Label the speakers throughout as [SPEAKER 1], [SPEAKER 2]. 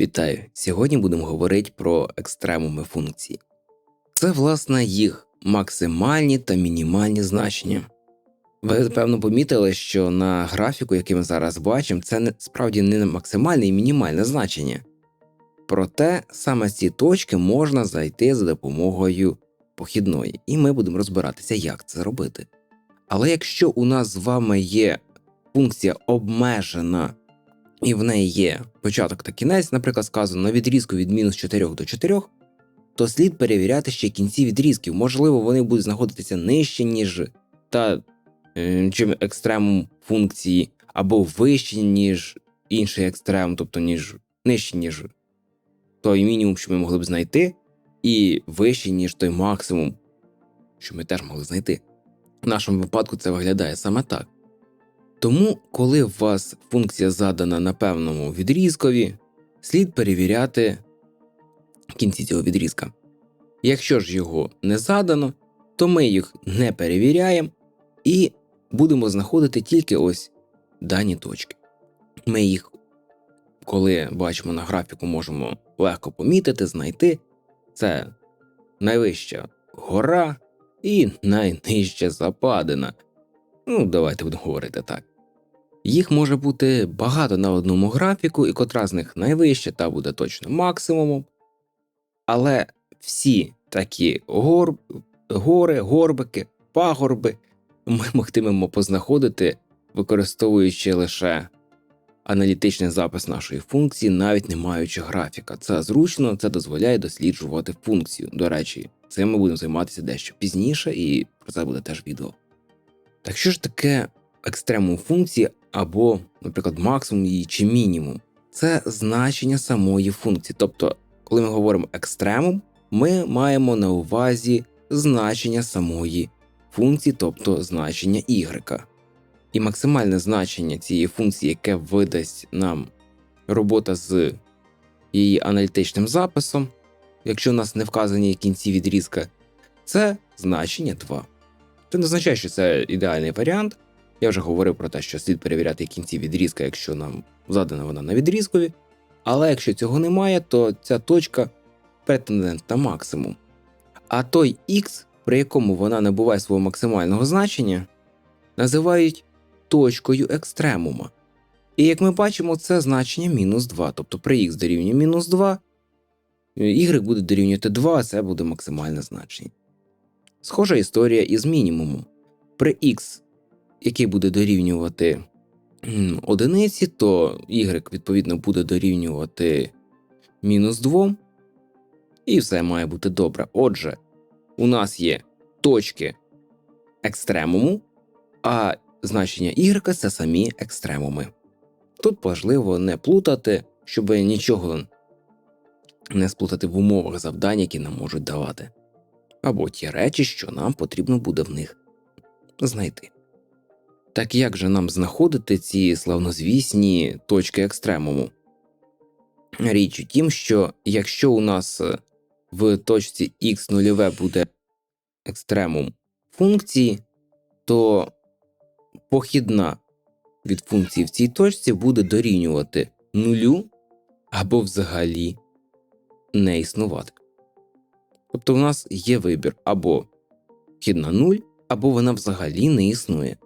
[SPEAKER 1] Вітаю! Сьогодні будемо говорити про екстремуми функцій. Це, власне, їх максимальні та мінімальні значення. Ви, певно, помітили, що на графіку, який ми зараз бачимо, це справді не максимальне і мінімальне значення. Проте саме ці точки можна зайти за допомогою похідної, і ми будемо розбиратися, як це робити. Але якщо у нас з вами є функція обмежена і в неї є початок та кінець, наприклад, сказано на відрізку від мінус 4 до 4, то слід перевіряти ще кінці відрізків. Можливо, вони будуть знаходитися нижче, ніж та е, чим екстремум функції, або вище, ніж інший екстремум, тобто ніж нижче, ніж той мінімум, що ми могли б знайти, і вище, ніж той максимум, що ми теж могли знайти. В нашому випадку це виглядає саме так. Тому, коли у вас функція задана на певному відрізкові, слід перевіряти кінці цього відрізка. Якщо ж його не задано, то ми їх не перевіряємо і будемо знаходити тільки ось дані точки. Ми їх, коли бачимо на графіку, можемо легко помітити, знайти. Це найвища гора і найнижча западина. Ну, давайте будемо говорити так. Їх може бути багато на одному графіку, і котра з них найвища, та буде точно максимумом. Але всі такі гор... гори, горбики, пагорби ми могтимемо познаходити, використовуючи лише аналітичний запис нашої функції, навіть не маючи графіка. Це зручно, це дозволяє досліджувати функцію. До речі, цим ми будемо займатися дещо пізніше, і про це буде теж відео. Так що ж таке екстремум функції або, наприклад, максимум її чи мінімум? Це значення самої функції. Тобто, коли ми говоримо екстремум, ми маємо на увазі значення самої функції, тобто значення y. І максимальне значення цієї функції, яке видасть нам робота з її аналітичним записом, якщо у нас не вказані кінці відрізка, це значення 2. Це не означає, що це ідеальний варіант. Я вже говорив про те, що слід перевіряти кінці відрізка, якщо нам задана вона на відрізкові. Але якщо цього немає, то ця точка претендент на максимум. А той X, при якому вона набуває свого максимального значення, називають точкою екстремума. І як ми бачимо, це значення мінус 2. Тобто при x дорівнює мінус 2, y буде дорівнювати 2, а це буде максимальне значення. Схожа історія із мінімумом. При x, який буде дорівнювати одиниці, то y відповідно буде дорівнювати мінус 2. І все має бути добре. Отже, у нас є точки екстремуму, а значення y це самі екстремуми. Тут важливо не плутати, щоб нічого не сплутати в умовах завдань, які нам можуть давати, або ті речі, що нам потрібно буде в них знайти. Так як же нам знаходити ці славнозвісні точки екстремуму? Річ у тім, що якщо у нас в точці x нульове буде екстремум функції, то похідна від функції в цій точці буде дорівнювати нулю або взагалі не існувати. Тобто у нас є вибір або вхідна 0, або вона взагалі не існує.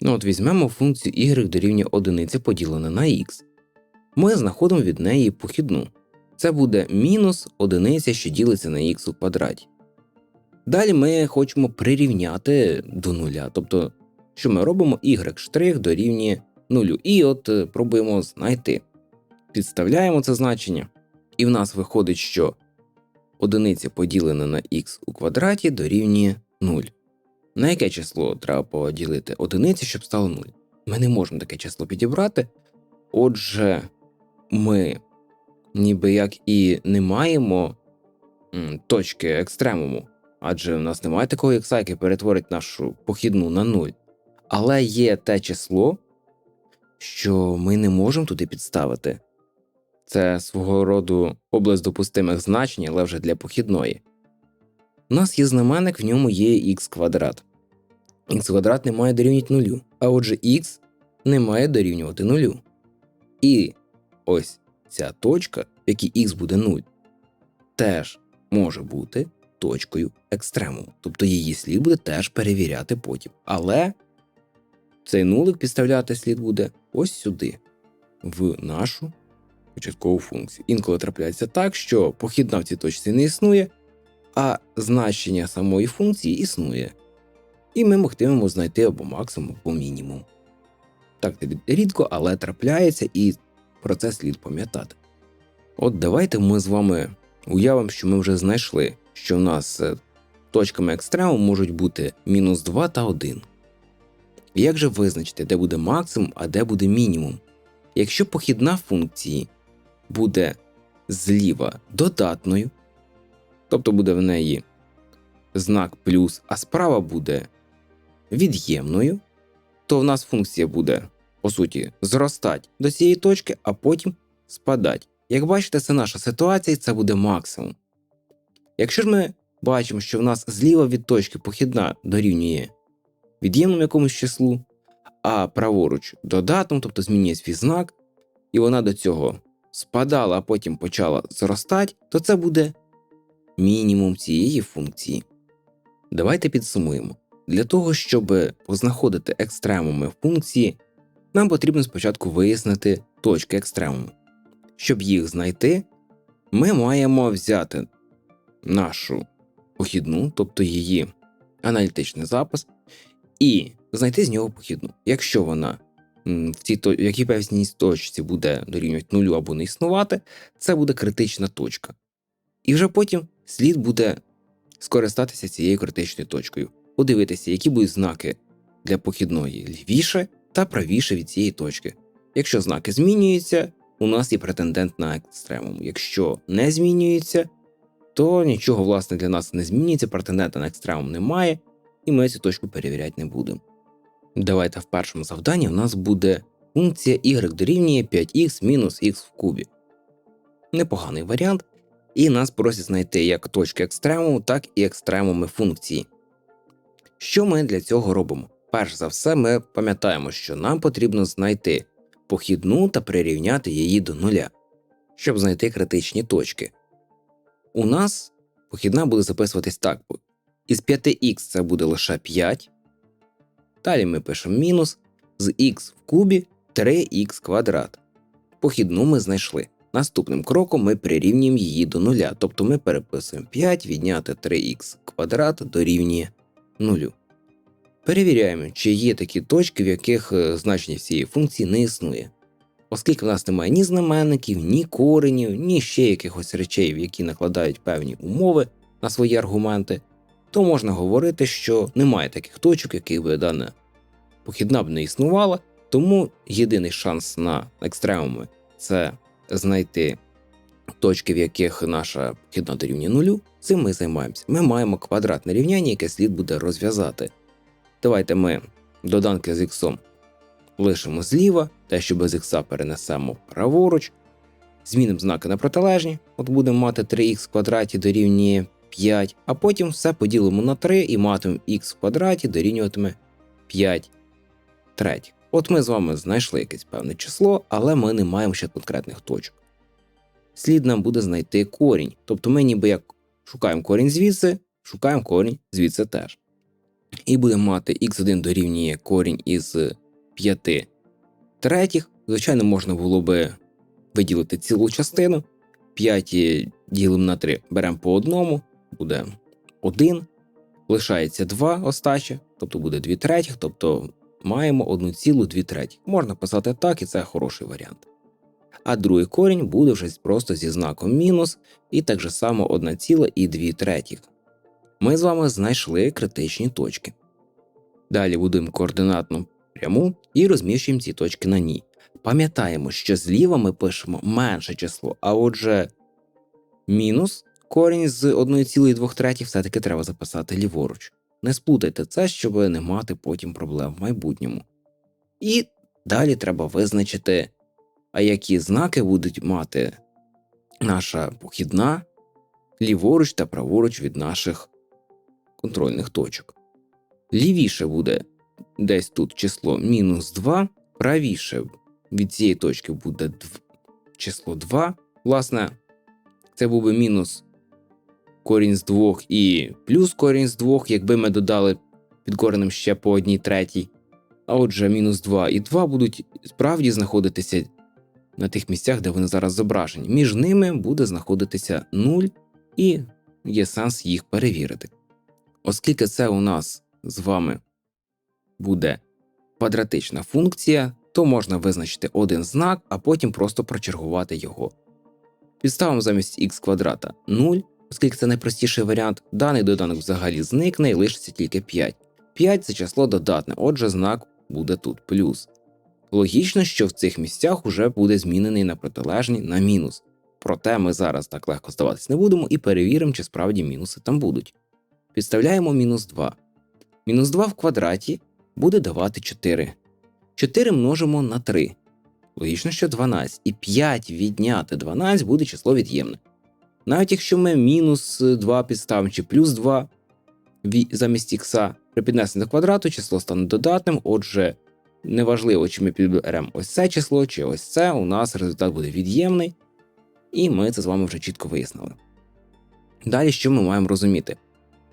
[SPEAKER 1] Ну от візьмемо функцію y дорівнює 1 поділене на x. Ми знаходимо від неї похідну. Це буде мінус одиниця, що ділиться на х у квадраті. Далі ми хочемо прирівняти до нуля, тобто, що ми робимо y' дорівнює нулю. І от е, пробуємо знайти. Підставляємо це значення, і в нас виходить, що одиниця поділена на х у квадраті дорівнює 0. На яке число треба поділити одиниці, щоб стало 0? Ми не можемо таке число підібрати. Отже, ми ніби як і не маємо точки екстремуму, адже в нас немає такого ікса, який перетворить нашу похідну на 0. Але є те число, що ми не можемо туди підставити. Це свого роду область допустимих значень, але вже для похідної. У нас є знаменник, в ньому є х квадрат. Х квадрат не має дорівнювати нулю, а отже х не має дорівнювати нулю. І ось ця точка, в якій х буде 0, теж може бути точкою екстремуму. Тобто її слід буде теж перевіряти потім. Але цей нулик підставляти слід буде ось сюди, в нашу початкову функцію. Інколи трапляється так, що похідна в цій точці не існує, а значення самої функції існує. І ми могтимемо знайти або максимум, або мінімум. Так рідко, але трапляється, і про це слід пам'ятати. От давайте ми з вами уявимо, що ми вже знайшли, що в нас е, точками екстремуму можуть бути мінус 2 та 1. Як же визначити, де буде максимум, а де буде мінімум? Якщо похідна функції буде зліва додатною, тобто буде в неї знак плюс, а справа буде від'ємною, то в нас функція буде, по суті, зростати до цієї точки, а потім спадати. Як бачите, це наша ситуація і це буде максимум. Якщо ж ми бачимо, що в нас зліва від точки похідна дорівнює від'ємному якомусь числу, а праворуч додатному, тобто змінює свій знак, і вона до цього спадала, а потім почала зростати, то це буде мінімум цієї функції. Давайте підсумуємо. Для того, щоб познаходити екстремуми функції, нам потрібно спочатку вияснити точки екстремуму. Щоб їх знайти, ми маємо взяти нашу похідну, тобто її аналітичний запис, і знайти з нього похідну. Якщо вона в цій в якій певній точці буде дорівнювати нулю або не існувати, це буде критична точка. І вже потім слід буде скористатися цією критичною точкою, подивитися, які будуть знаки для похідної лівіше та правіше від цієї точки. Якщо знаки змінюються, у нас є претендент на екстремум. Якщо не змінюється, то нічого власне для нас не змінюється, претендента на екстремум немає, і ми цю точку перевіряти не будемо. Давайте в першому завданні у нас буде функція y дорівнює 5х мінус х в кубі. Непоганий варіант, і нас просять знайти як точки екстремуму, так і екстремуми функції. Що ми для цього робимо? Перш за все, ми пам'ятаємо, що нам потрібно знайти похідну та прирівняти її до нуля, щоб знайти критичні точки. У нас похідна буде записуватись так: із 5х це буде лише 5. Далі ми пишемо мінус з х в кубі 3х квадрат. Похідну ми знайшли. Наступним кроком ми прирівнюємо її до нуля, тобто ми переписуємо 5 відняти 3х квадрат дорівнює 0. Перевіряємо, чи є такі точки, в яких е, значення цієї функції не існує. Оскільки в нас немає ні знаменників, ні коренів, ні ще якихось речей, які накладають певні умови на свої аргументи, то можна говорити, що немає таких точок, яких би дана похідна б не існувала, тому єдиний шанс на екстремуми це знайти точки, в яких наша похідна дорівнює нулю. Цим ми займаємося. Ми маємо квадратне рівняння, яке слід буде розв'язати. Давайте ми доданки з іксом лишимо зліва, те, що без ікса перенесемо праворуч, змінимо знаки на протилежні, от будемо мати 3х в квадраті дорівнює 5, а потім все поділимо на 3 і матимемо х в квадраті дорівнюватиме 5 третіх. От ми з вами знайшли якесь певне число, але ми не маємо ще конкретних точок. Слід нам буде знайти корінь, тобто ми ніби як шукаємо корінь звідси, шукаємо корінь звідси теж. І будемо мати x1 дорівнює корінь із 5 третіх. Звичайно, можна було би виділити цілу частину. 5 ділимо на 3, беремо по одному, буде 1. Лишається 2 остачі, тобто буде 2 третіх, тобто маємо 1,2 третіх. Можна писати так, і це хороший варіант. А другий корінь буде вже просто зі знаком мінус, і так же само 1,2 третіх. Ми з вами знайшли критичні точки. Далі будуємо координатну пряму і розміщуємо ці точки на ній. Пам'ятаємо, що зліва ми пишемо менше число, а отже, мінус корінь з 1,2 третіх все-таки треба записати ліворуч. Не сплутайте це, щоб не мати потім проблем в майбутньому. І далі треба визначити, а які знаки будуть мати наша похідна ліворуч та праворуч від наших контрольних точок. Лівіше буде десь тут число мінус 2, правіше від цієї точки буде число 2. Власне, це був би мінус корінь з 2 і плюс корінь з 2, якби ми додали під коренем ще по одній третій. А отже, мінус 2 і 2 будуть справді знаходитися на тих місцях, де вони зараз зображені. Між ними буде знаходитися 0, і є сенс їх перевірити. Оскільки це у нас з вами буде квадратична функція, то можна визначити один знак, а потім просто прочергувати його. Підставимо замість х квадрата 0, оскільки це найпростіший варіант, даний доданок взагалі зникне і лишиться тільки 5. 5 це число додатне, отже, знак буде тут плюс. Логічно, що в цих місцях уже буде змінений на протилежний на мінус. Проте ми зараз так легко здаватись не будемо і перевіримо, чи справді мінуси там будуть. Підставляємо мінус 2. Мінус 2 в квадраті буде давати 4. 4 множимо на 3. Логічно, що 12. І 5 відняти 12 буде число від'ємне. Навіть якщо ми мінус 2 підставимо чи плюс 2 замість х, при піднесенні до квадрату число стане додатним, отже, неважливо, чи ми підберемо ось це число, чи ось це, у нас результат буде від'ємний, і ми це з вами вже чітко вияснили. Далі що ми маємо розуміти?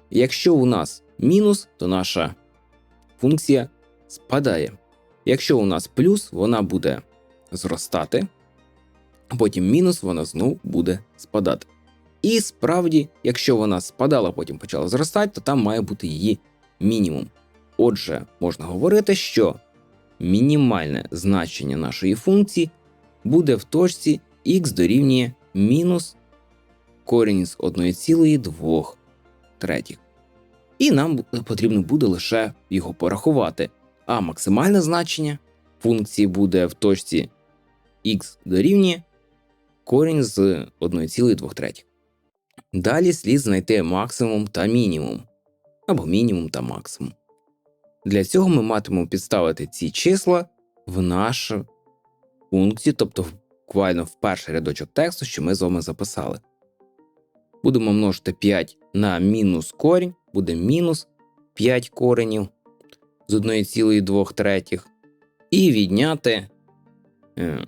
[SPEAKER 1] Якщо у нас мінус, то наша функція спадає. Якщо у нас плюс, вона буде зростати, а потім мінус, вона знову буде спадати. І справді, якщо вона спадала, потім почала зростати, то там має бути її мінімум. Отже, можна говорити, що мінімальне значення нашої функції буде в точці х дорівнює мінус корінь з 1,2 третіх. І нам потрібно буде лише його порахувати. А максимальне значення функції буде в точці х дорівнює корінь з 1,2 третіх. Далі слід знайти максимум та мінімум, або мінімум та максимум. Для цього ми матимемо підставити ці числа в нашу функцію, тобто буквально в перший рядочок тексту, що ми з вами записали. Будемо множити 5 на мінус корінь, буде мінус 5 коренів з 1,2 третіх, і відняти е,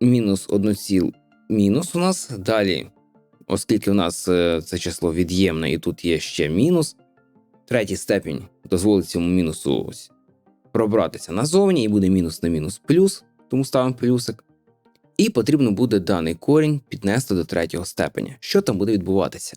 [SPEAKER 1] мінус 1, мінус у нас далі оскільки у нас е, це число від'ємне і тут є ще мінус, третій степінь дозволить цьому мінусу ось пробратися назовні, і буде мінус на мінус плюс, тому ставимо плюсик. І потрібно буде даний корінь піднести до третього степеня. Що там буде відбуватися?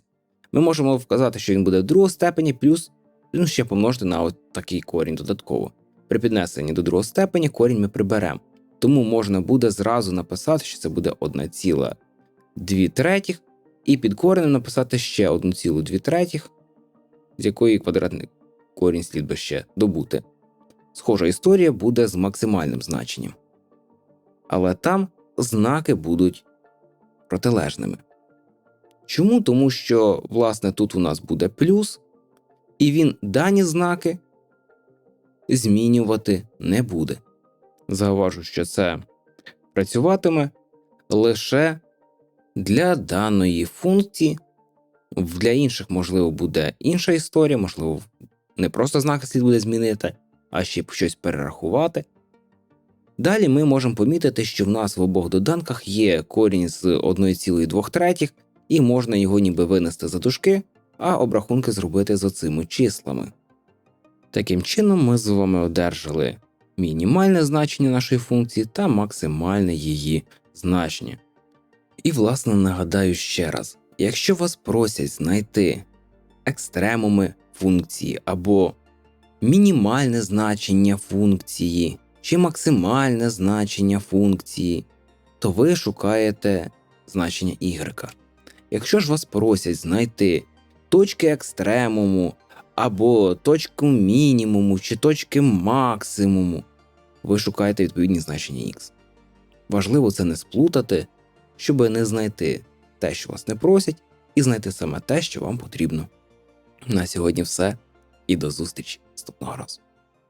[SPEAKER 1] Ми можемо вказати, що він буде другого степені, плюс ну, ще помножити на от такий корінь додатково. При піднесенні до другого степеня корінь ми приберемо. Тому можна буде зразу написати, що це буде 1,2 третіх і під коренем написати ще 1,2 третіх, з якої квадратний корінь слід би ще добути. Схожа історія буде з максимальним значенням. Але там знаки будуть протилежними. Чому? Тому що, власне, тут у нас буде плюс, і він дані знаки змінювати не буде. Зауважу, що це працюватиме лише для даної функції. Для інших, можливо, буде інша історія, можливо, не просто знаки слід буде змінити, а ще щось перерахувати. Далі ми можемо помітити, що в нас в обох доданках є корінь з 1,2 третіх, і можна його ніби винести за дужки, а обрахунки зробити з оцими числами. Таким чином, ми з вами одержали мінімальне значення нашої функції та максимальне її значення. І, власне, нагадаю ще раз: якщо вас просять знайти екстремуми функції або мінімальне значення функції чи максимальне значення функції, то ви шукаєте значення y. Якщо ж вас просять знайти точки екстремуму або точку мінімуму чи точки максимуму, ви шукаєте відповідні значення x. Важливо це не сплутати щоб не знайти те, що вас не просять, і знайти саме те, що вам потрібно. На сьогодні все і до зустрічі наступного разу.